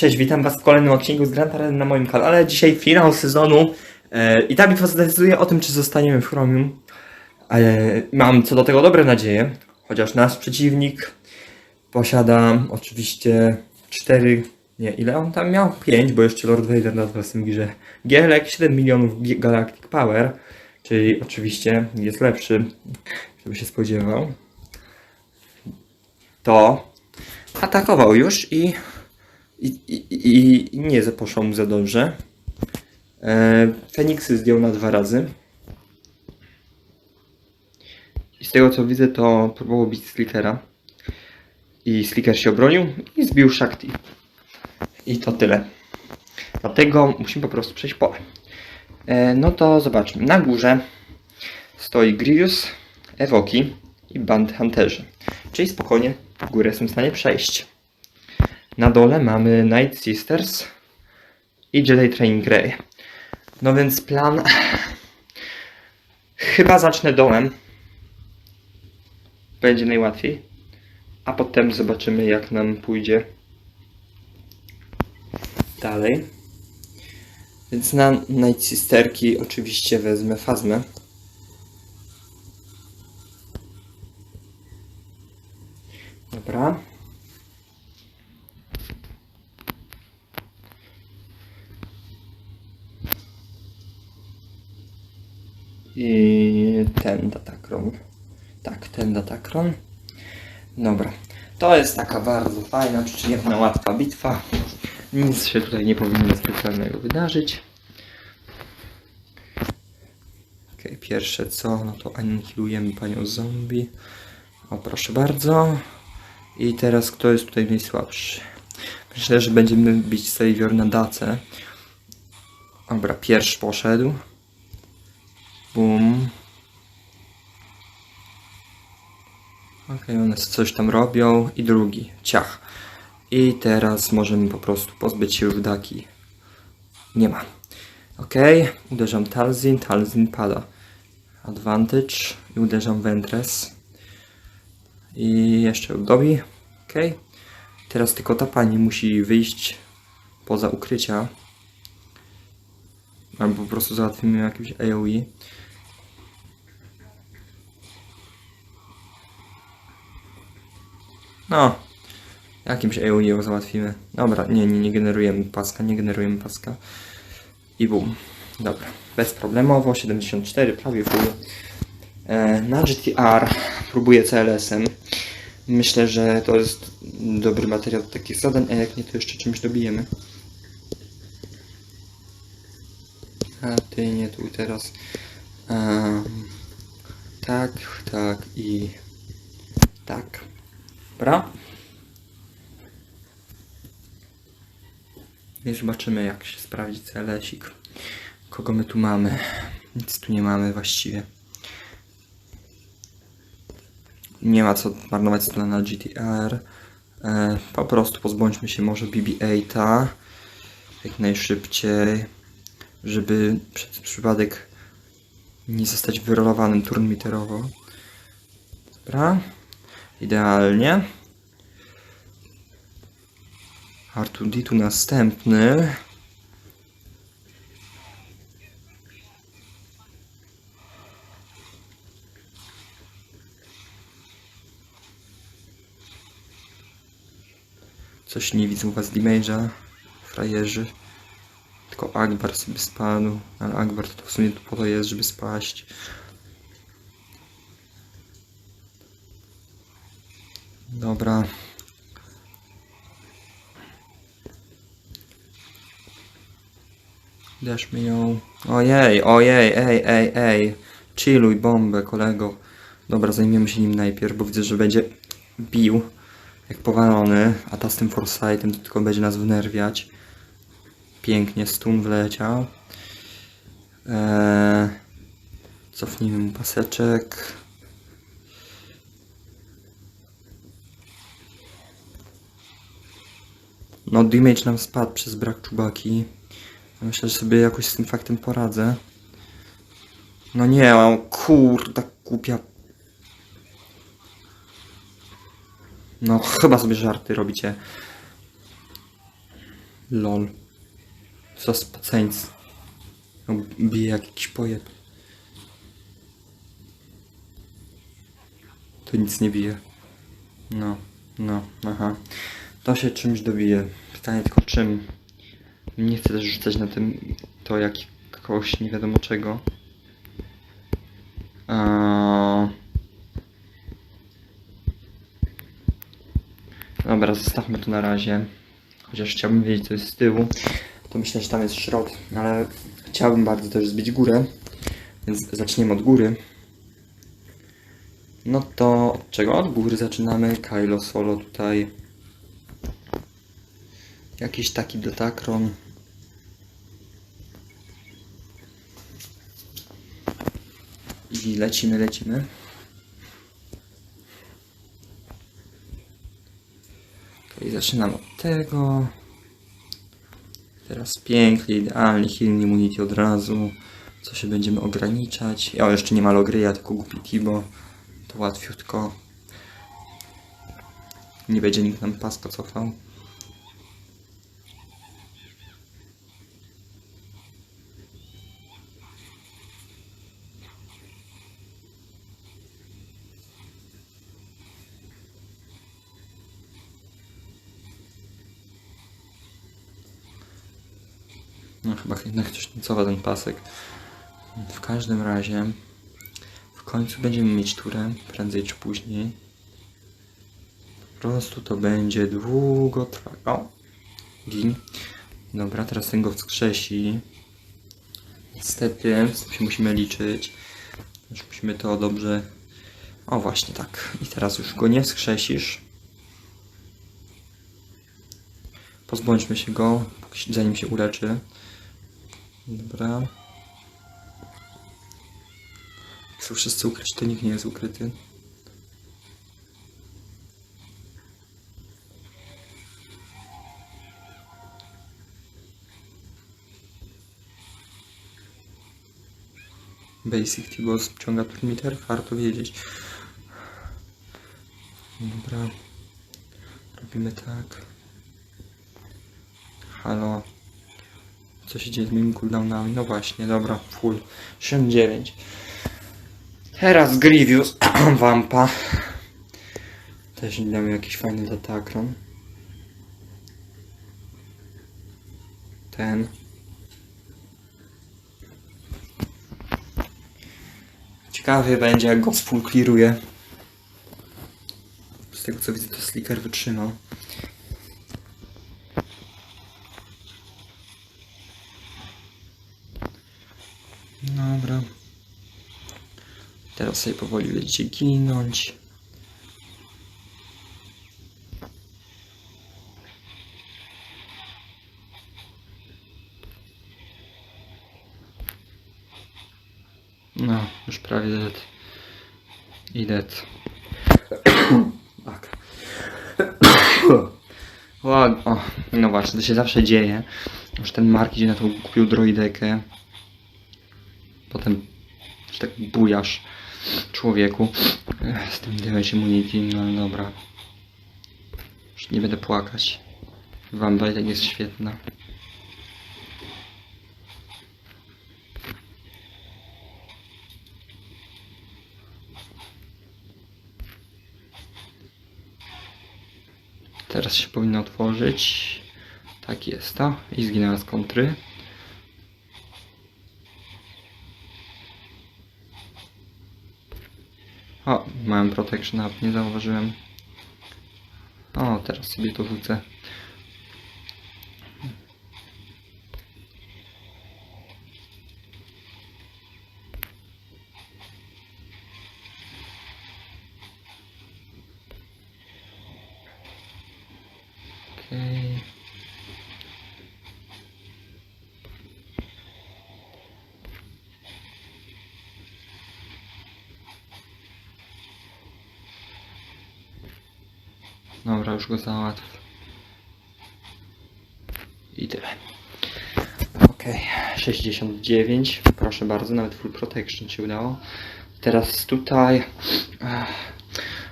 Cześć, witam was w kolejnym odcinku z Grand Arena na moim kanale. Dzisiaj finał sezonu e, i ta bitwa zdecyduje o tym, czy zostaniemy w Chromium. Ale mam co do tego dobre nadzieje, chociaż nasz przeciwnik posiada oczywiście 4, nie, ile on tam miał? 5, bo jeszcze Lord Vader na własnym girze. Gielek 7 milionów Galactic Power, czyli oczywiście jest lepszy, żeby się spodziewał. To atakował już i i, i, i, nie poszło mu za dobrze. E, Feniksy zdjął na dwa razy. I z tego co widzę, to próbował bić Slickera. I Slicker się obronił i zbił Shakti. I to tyle. Dlatego musimy po prostu przejść pole. E, no to zobaczmy. Na górze stoi Grievous, Evoki i Band Hunterzy. Czyli spokojnie górę jestem w stanie przejść. Na dole mamy Night Sisters i Jedi Training Grey. No więc plan... Chyba zacznę dołem. Będzie najłatwiej. A potem zobaczymy jak nam pójdzie dalej. Więc na Night Sisterki oczywiście wezmę Fazmę. Dobra. I ten datakron. Tak, ten datakron. Dobra. To jest taka bardzo fajna, przyjemna, łatwa bitwa. Nic się tutaj nie powinno specjalnego wydarzyć. Okej, pierwsze co, no to anihilujemy panią zombie. O, proszę bardzo. I teraz kto jest tutaj najsłabszy? Myślę, że będziemy bić Savior na dacę. Dobra, pierwszy poszedł. Bum. Okej, one coś tam robią. I drugi. Ciach. I teraz możemy po prostu pozbyć się już daki. Nie ma. Okej, uderzam Talzin. Talzin pada. Advantage. I uderzam Ventress. I jeszcze Udobi. Okej. Teraz tylko ta pani musi wyjść poza ukrycia. Albo po prostu załatwimy jakimś AoE. No, jakimś ją załatwimy. Dobra, nie, nie, nie generujemy paska, nie generujemy paska. I bum. Dobra, bezproblemowo, 74, prawie full. E, na GTR próbuję CLS-em. Myślę, że to jest dobry materiał do takich zadań, a jak nie, to jeszcze czymś dobijemy. A ty nie tu teraz. Em, tak, tak i tak. Dobra. I zobaczymy jak się sprawdzi CLS-ik. Kogo my tu mamy? Nic tu nie mamy właściwie. Nie ma co marnować strony na GTR. E, po prostu pozbądźmy się może BB-8 jak najszybciej, żeby przez przypadek nie zostać wyrolowanym turnmiterowo. Dobra. Idealnie. Artuditu następny. Coś nie widzę u was damage'a, frajerzy. Tylko Akbar sobie spadł, ale Akbar to w sumie po to jest, żeby spaść. Dobra. Deszmy ją. Ojej, ojej, ej, ej, ej. Chilluj bombę, kolego. Dobra, zajmiemy się nim najpierw, bo widzę, że będzie bił jak powalony, a ta z tym foresightem to tylko będzie nas wnerwiać. Pięknie, stun wleciał. Eee, cofnijmy mu paseczek. No, damage nam spadł przez brak czubaki. Myślę, że sobie jakoś z tym faktem poradzę. No nie, o kurda głupia. No chyba sobie żarty robicie. Lol. Co spaceńc. No, Bije jak jakiś pojeb. To nic nie bije. No, no, aha. To się czymś dobije. Pytanie tylko czym. Nie chcę też rzucać na tym to jak kogoś nie wiadomo czego. Dobra, zostawmy to na razie. Chociaż chciałbym wiedzieć co jest z tyłu. To myślę, że tam jest szrot, ale chciałbym bardzo też zbić górę. Więc zaczniemy od góry. No to od czego? Od góry zaczynamy. Kylo Solo tutaj. Jakiś taki Dotakron. I lecimy, lecimy. I zaczynam od tego. Teraz pięknie, idealnie, healing immunity od razu. Co się będziemy ograniczać. O, jeszcze nie ma logryja, tylko głupi Tibo. To łatwiutko. Nie będzie nikt nam paska cofał. No chyba cofa ten pasek. W każdym razie w końcu będziemy mieć turę, prędzej czy później. Po prostu to będzie długo trwać. O! Gin. Dobra, teraz ten go wskrzesi. Niestety, się musimy liczyć. Już musimy to dobrze... O właśnie, tak. I teraz już go nie wskrzesisz. Pozbądźmy się go, zanim się uleczy. Dobra. Są wszyscy ukryci, to nikt nie jest ukryty. Basic T-Boss ciąga turmiter, warto wiedzieć. Dobra. Robimy tak. Halo. Co się dzieje z moimi cooldownami? No właśnie, dobra, full. 69. Teraz Grievous Wampa. Też dam jakiś fajny datakron. Ten. Ciekawie będzie jak go full clearuje. Z tego co widzę to Slicker wytrzymał. Dobra. Teraz sobie powoli będziecie ginąć. No, już prawie dead. I dead. tak. O, no właśnie, to się zawsze dzieje. Już ten Mark idzie na kupił droidekę. Potem że tak bujasz człowieku z tym damage immunity, no dobra. Już nie będę płakać. Tak jest świetna. Teraz się powinno otworzyć. Tak jest to. I zginęła z kontry. O, mają protection up, nie zauważyłem. O, teraz sobie to rzucę. Go. I tyle. Okej, 69. Proszę bardzo, nawet full protection się udało. Teraz tutaj. Ech,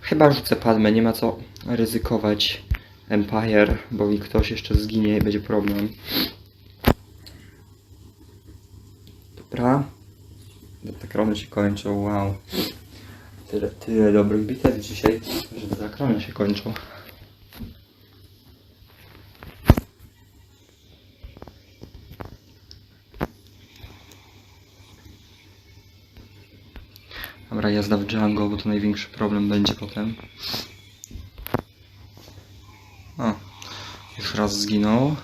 chyba rzucę padmę, nie ma co ryzykować Empire, bo mi ktoś jeszcze zginie i będzie problem. Dobra. Te krony się kończą, wow. Tyle, tyle dobrych bitew dzisiaj, że te krony się kończą. Dobra, jazda w Django, bo to największy problem będzie potem. O, już raz zginął.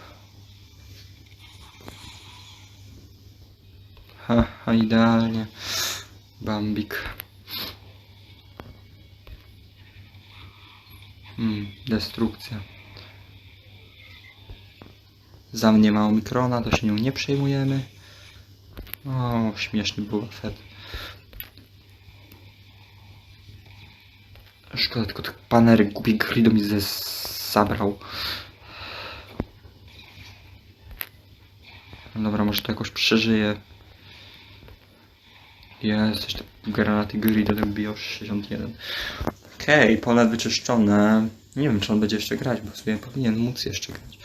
Ha, ha, idealnie. Bambik. Hmm, destrukcja. Za mnie ma Omikrona, to się nią nie przejmujemy. O, śmieszny Boba Fett. Szkoda, tylko tych panery głupi Grido mi ze- zabrał. Dobra, może to jakoś przeżyje. Jest, te granaty Grido tak biją 61. Okej, pole wyczyszczone. Nie wiem, czy on będzie jeszcze grać, bo sobie powinien móc jeszcze grać.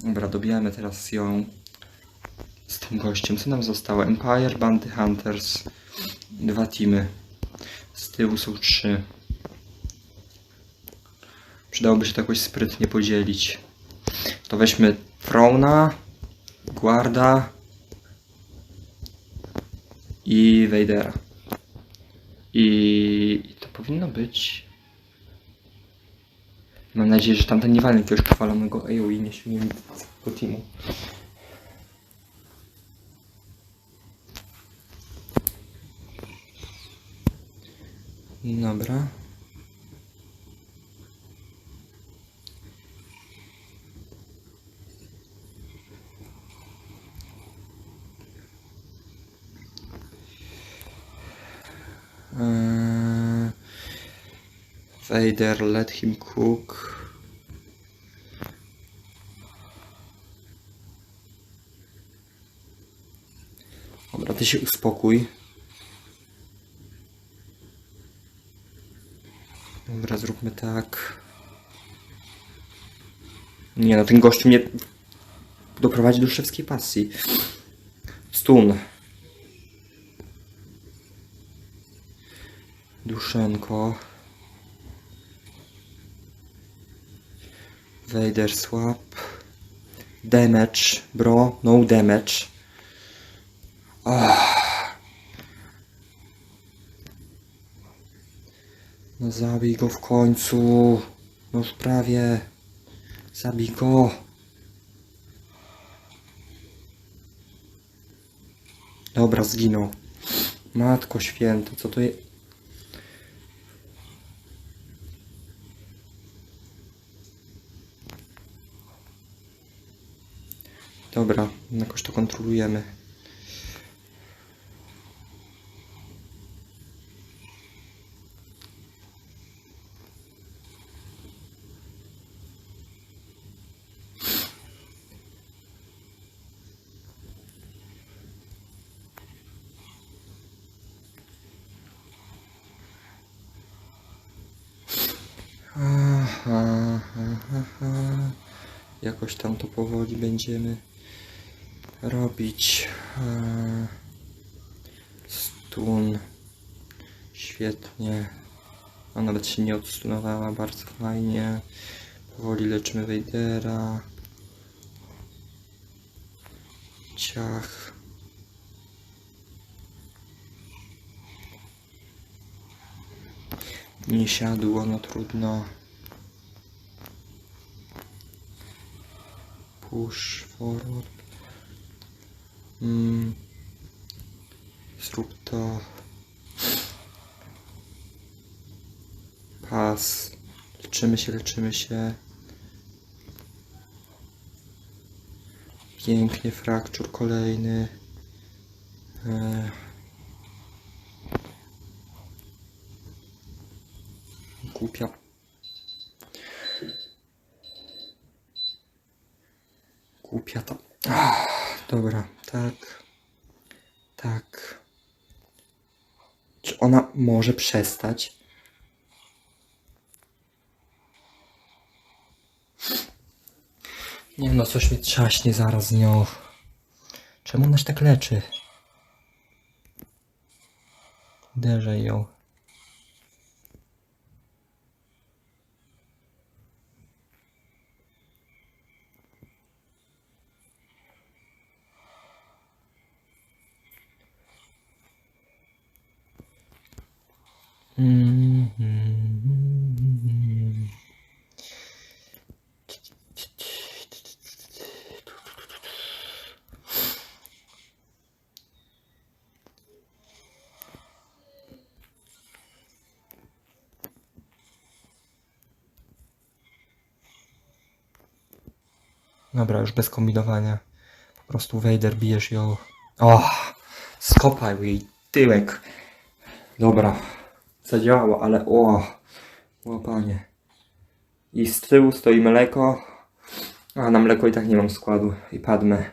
Dobra, dobijamy teraz ją z tym gościem. Co nam zostało? Empire, Bounty Hunters. Dwa teamy. Z tyłu są trzy. Przydałoby się to jakoś sprytnie podzielić. To weźmy Frona, Guarda i Vadera. I, to powinno być. Mam nadzieję, że tamten nie walnie jakiegoś chwalonego AOE nie silnie całego teamu. Dobra. Eee, Vader, let him cook. Dobra, ty się uspokój. Dobra, zróbmy tak. Nie no, ten gościu mnie doprowadzi do szewskiej pasji. Stun. Duszenko. Vader swap. Damage, bro. No damage. Ah. No zabij go w końcu. No już prawie. Zabij go. Dobra, zginął. Matko święta, co to jest? Dobra, jakoś to kontrolujemy. Aha, aha, aha. Jakoś tam to powoli będziemy robić. Eee, Stun. Świetnie. A nawet się nie odstunowała, bardzo fajnie. Powoli leczymy Wejdera. Ciach. Nie siadło, no trudno. Push forward. Mm. Zrób to. Pas. Leczymy się, leczymy się. Pięknie, fraktur kolejny. E. Głupia. Głupia to. Ah, dobra, tak. Tak. Ona może przestać? Nie no, coś mi trzaśnie zaraz z nią. Czemu ona się tak leczy? Uderzę ją. Dobra, już bez kombinowania. Po prostu Vader bijesz ją. O! Skopaj jej tyłek. Dobra. Zadziałało, ale o! Łapanie. I z tyłu stoi mleko. A na mleko i tak nie mam składu. I padnę.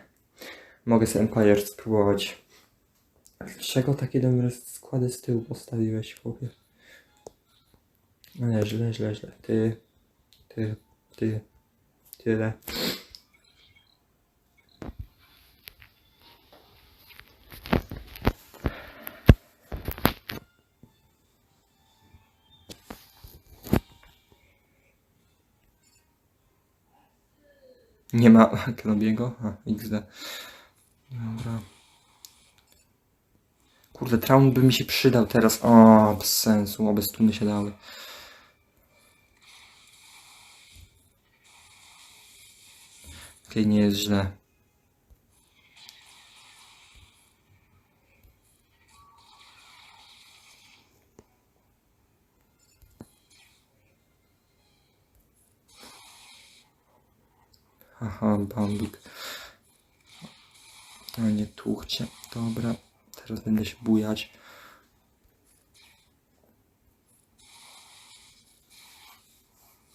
Mogę sobie Empire spróbować. Dlaczego takie dobre składy z tyłu postawiłeś, chłopie? No nie, źle, źle, źle. Ty, ty, ty, tyle. Nie ma Kenobiego? A, XD. Dobra. Kurde, traum by mi się przydał teraz. O, bez sensu, obe stuny się dały. Okej, nie jest źle. Aha, bambik. A nie tłuchcie. Dobra, teraz będę się bujać.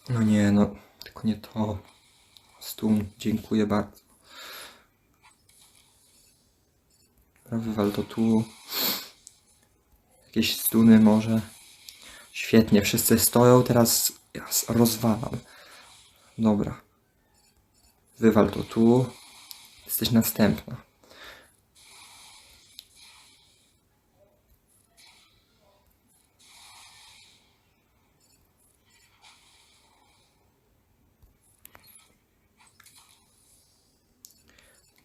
No nie, no, tylko nie to. Stun, dziękuję bardzo. Wywal to tu. Jakieś stuny może. Świetnie, wszyscy stoją, teraz rozwalam. Dobra. Wywal to tu. Jesteś następna.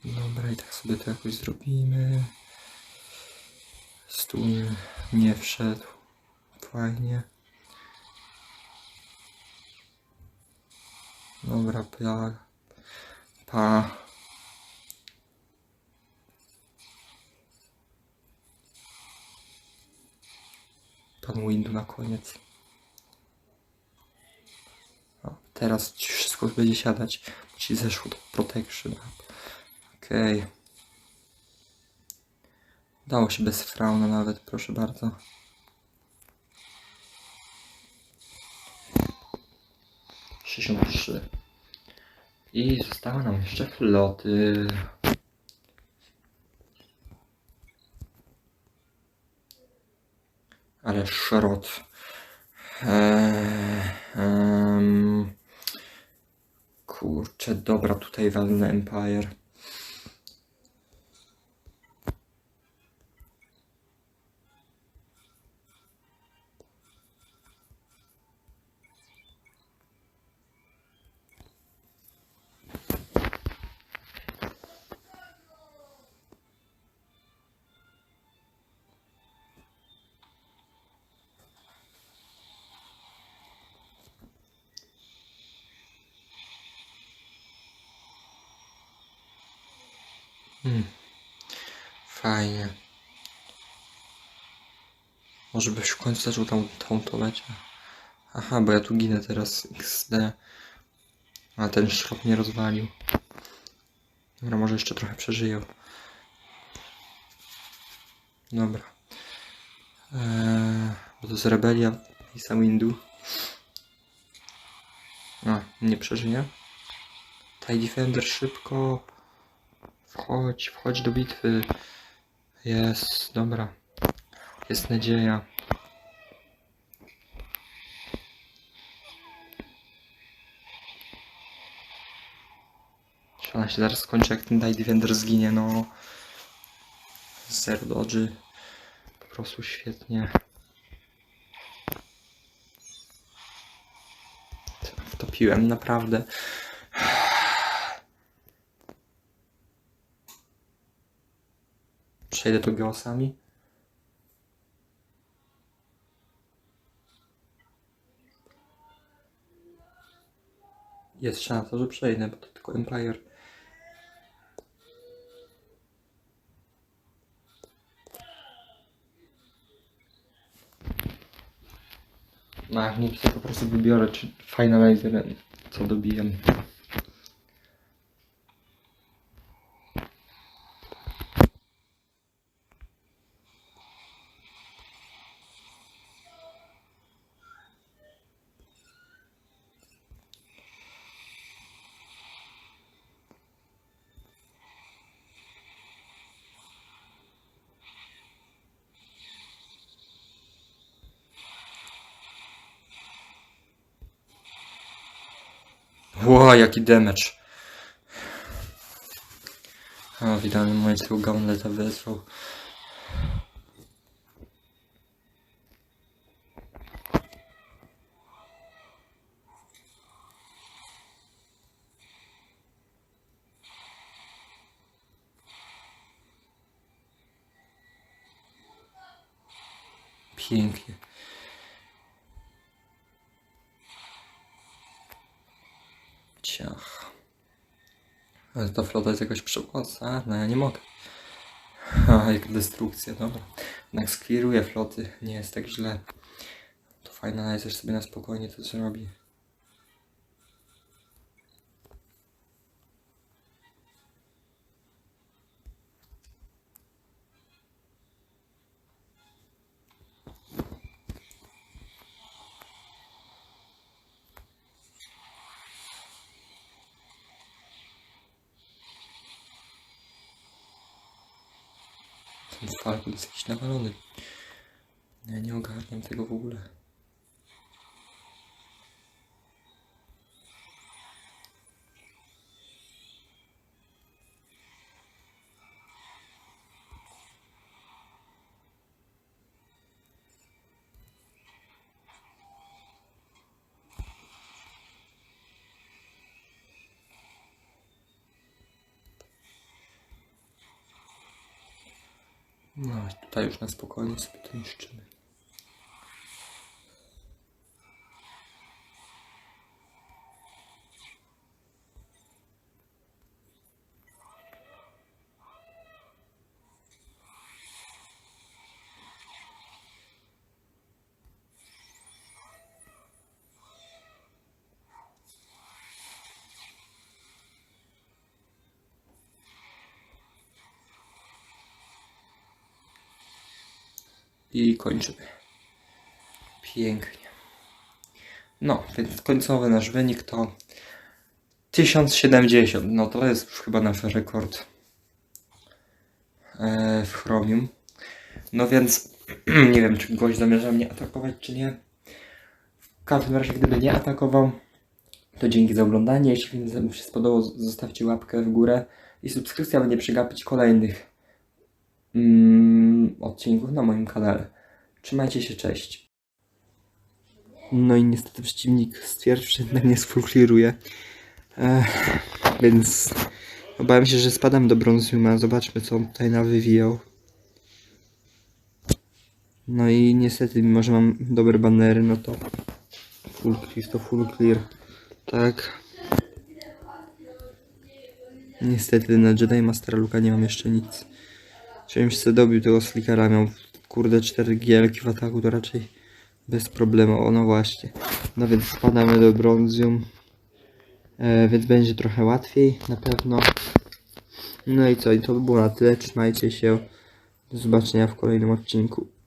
Dobra, i tak sobie to jakoś zrobimy. Stół nie wszedł. Fajnie. Dobra, plag. Pa. Pan Windu na koniec. O, teraz wszystko będzie siadać. Ci zeszło do protection. Okej. Dało się bez frauna nawet, proszę bardzo. Sześćdziesiąt trzy. I zostały nam jeszcze floty. Ale szrot. Eee, em, kurczę, dobra, tutaj walny Empire. Hmm. Fajnie. Może byś w końcu zaczął to lecie. Aha, bo ja tu ginę teraz XD. A ten szrot mnie rozwalił. Dobra, może jeszcze trochę przeżyję. Dobra. Eee, bo to jest rebelia i sam Indu. A, nie przeżyje. TIE Defender szybko. Wchodź, wchodź do bitwy. Jest, dobra. Jest nadzieja. Ona się zaraz skończy, jak ten Dide Defender zginie, no. Zero dodży. Po prostu świetnie. Wtopiłem, naprawdę. Przejdę tu geosami. Jest szansa, że przejdę, bo to tylko Empire. No, nie, to po prostu wybiorę, czy finalizer, co dobijam. Ło, jaki damage. A, w idealnym momencie tego gauntleta wezwał. Pięknie. Ciach. Ale ta flota jest jakaś przepłacana? No ja nie mogę. A, jak destrukcja, dobra. Jednak skliruję floty, nie jest tak źle. To finalizer sobie na spokojnie to zrobi. Ten Falcon jest jakiś nawalony. Ja nie ogarniam tego w ogóle. Już na spokojnie sobie to niszczymy. I kończymy. Pięknie. No, więc końcowy nasz wynik to 1070. No to jest już chyba nasz rekord e, w Chromium. No więc nie wiem, czy gość zamierza mnie atakować, czy nie. W każdym razie, gdyby nie atakował, to dzięki za oglądanie. Jeśli film się spodobał, zostawcie łapkę w górę i subskrypcja, aby nie przegapić kolejnych mm, odcinków na moim kanale. Trzymajcie się, cześć. No i niestety przeciwnik stwierdził, że jednak nie sfulkliruje. Ech, więc obawiam się, że spadam do Bronziuma. Zobaczmy, co on tutaj nawywijał. No i niestety, mimo że mam dobre banery, no to full clear to full clear. Tak. Niestety na Jedi Master Luka nie mam jeszcze nic. Się sobie dobił tego slickera, miał kurde 4 gielki w ataku, to raczej bez problemu. O no właśnie. No więc spadamy do Bronzium. E, więc będzie trochę łatwiej na pewno. No i co, i to by było na tyle. Trzymajcie się. Do zobaczenia w kolejnym odcinku.